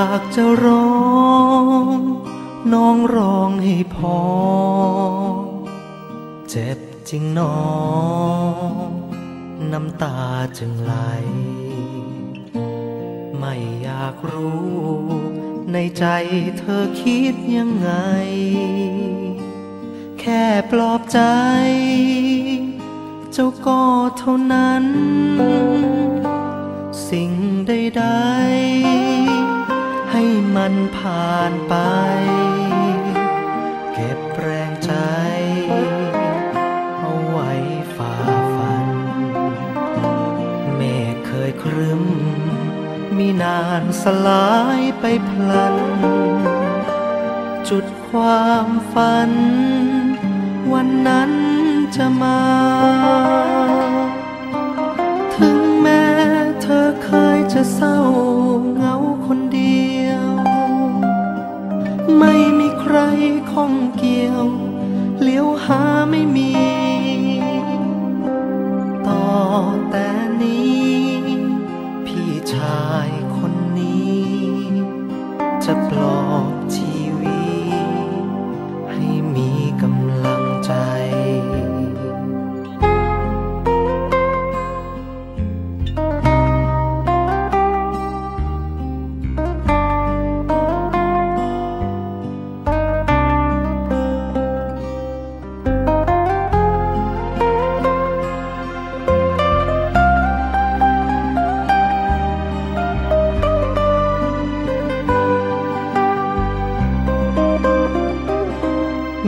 ากจะร้อง น้องร้องให้พอ เจ็บจริงหนอง น้ำตาจึงไหล ไม่อยากรู้ ในใจเธอคิดยังไง แค่ปลอบใจ เจ้าก็เท่านั้น สิ่งใดๆให้ มันผ่านไป เก็บแรงใจ เอาไว้ฝ่าฟัน เมฆเคยครึ้ม มีนานสลายไปพลัน จุดความฝัน วันนั้นจะมา ถึงแม้เธอเคยจะเศร้า ใครข้องเกี่ยว เลี้ยวหาไม่มี ต่อแต่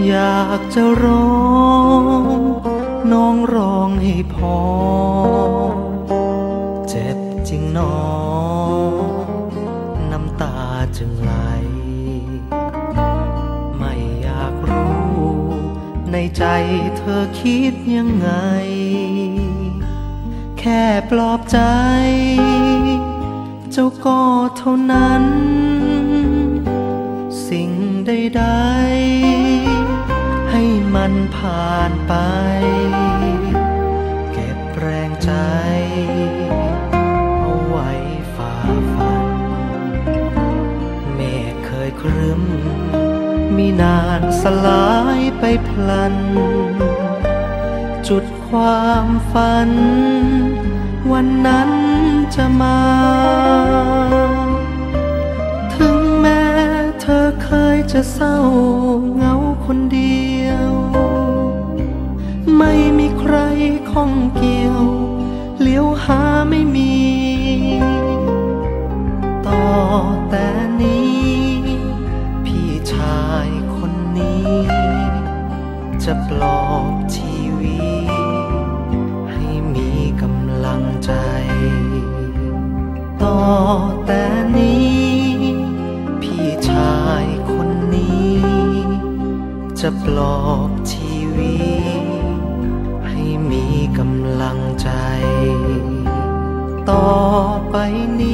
อยากจะร้องน้องร้องให้พอ เจ็บจริงหนอน้ำตาจึงไหล ไม่อยากรู้ในใจเธอคิดยังไง แค่ปลอบใจ เจ้าก็เท่านั้น สิ่งใดๆ มันผ่านไป เก็บแรงใจ เอาไว้ฝ่าฟัน เมฆเคยครึ้ม มีนานสลายไปพลัน จุดความฝัน วันนั้นจะมา ถึงแม้เธอเคยจะเศร้าเหงาคนเดียว ไม่มีใครข้องเกี่ยว เลี้ยวหาไม่มี ต่อแต่นี้ พี่ชายคนนี้ จะปลอบชีวิต ให้มีกำลังใจ ต่อแต่นี้ พี่ชายคนนี้ จะปลอบชีวิต ใจ ต่อไปนี้